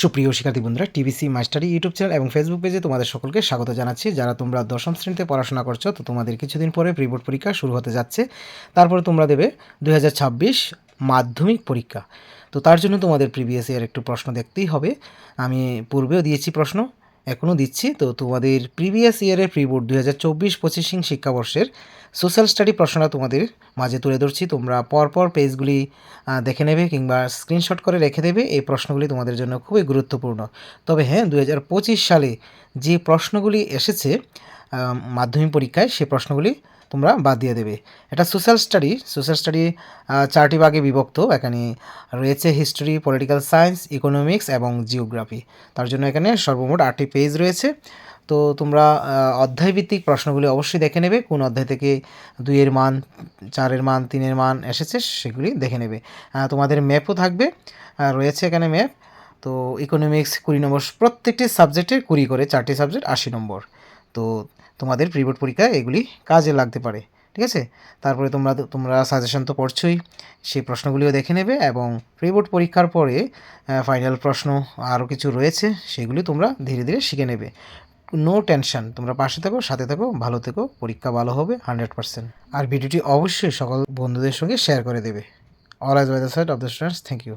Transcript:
সুপ্রিয় শিক্ষার্থী বন্ধুরা, টিভিসি মাস্টারি ইউটিউব চ্যানেল এবং ফেসবুক পেজে তোমাদের সকলকে স্বাগত জানাচ্ছি। যারা তোমরা দশম শ্রেণীতে পড়াশোনা করছ, তো তোমাদের কিছুদিন পরে প্রিবোর্ড পরীক্ষা শুরু হতে যাচ্ছে। তারপরে তোমরা দেবে দুই হাজার ছাব্বিশ মাধ্যমিক পরীক্ষা। তো তার জন্য তোমাদের প্রিভিয়াস ইয়ার একটু প্রশ্ন দেখতেই হবে। আমি পূর্বেও দিয়েছি প্রশ্ন এখনও দিচ্ছি। তো তোমাদের প্রিভিয়াস ইয়ারের প্রিবোর্ড দু হাজার চব্বিশ পঁচিশিং শিক্ষাবর্ষের সোশ্যাল স্টাডি প্রশ্নটা তোমাদের মাঝে তুলে ধরছি। তোমরা পরপর পেজগুলি দেখে নেবে কিংবা স্ক্রিনশট করে রেখে দেবে। এই প্রশ্নগুলি তোমাদের জন্য খুবই গুরুত্বপূর্ণ। তবে হ্যাঁ দু হাজার পঁচিশ সালে যে প্রশ্নগুলি এসেছে মাধ্যমিক পরীক্ষায় সেই প্রশ্নগুলি তোমরা বাদ দিয়ে দেবে। এটা সোশ্যাল স্টাডি সোশ্যাল স্টাডি চারটি ভাগে বিভক্ত। এখানে রয়েছে হিস্টোরি পলিটিক্যাল সায়েন্স ইকোনমিক্স এবং জিওগ্রাফি তার জন্য এখানে সর্বমোট আটটি পেজ রয়েছে। তো তোমরা অধ্যায়ভিত্তিক প্রশ্নগুলি অবশ্যই দেখে নেবে। কোন অধ্যায় থেকে দুইয়ের মান, চারের মান, তিনের মান এসেছে সেগুলি দেখে নেবে। তোমাদের ম্যাপও থাকবে। রয়েছে এখানে ম্যাপ তো ইকোনমিক্স কুড়ি নম্বর। প্রত্যেকটি সাবজেক্টের কুড়ি করে, চারটি সাবজেক্ট আশি নম্বর। তো তোমাদের প্রিবোর্ড পরীক্ষায় এগুলি কাজে লাগতে পারে, ঠিক আছে? তারপরে তোমরা তোমরা সাজেশন তো পড়ছই, সেই প্রশ্নগুলিও দেখে নেবে এবং প্রিবোর্ড পরীক্ষার পরে ফাইনাল প্রশ্ন আরও কিছু রয়েছে, সেগুলি তোমরা ধীরে ধীরে শিখে নেবে। নো টেনশন তোমরা পাশে থাকো, সাথে থাকো, ভালো থেকো, পরীক্ষা ভালো হবে হান্ড্রেড পার্সেন্ট আর ভিডিওটি অবশ্যই সকল বন্ধুদের সঙ্গে শেয়ার করে দেবে। All eyes by the side of the students thank you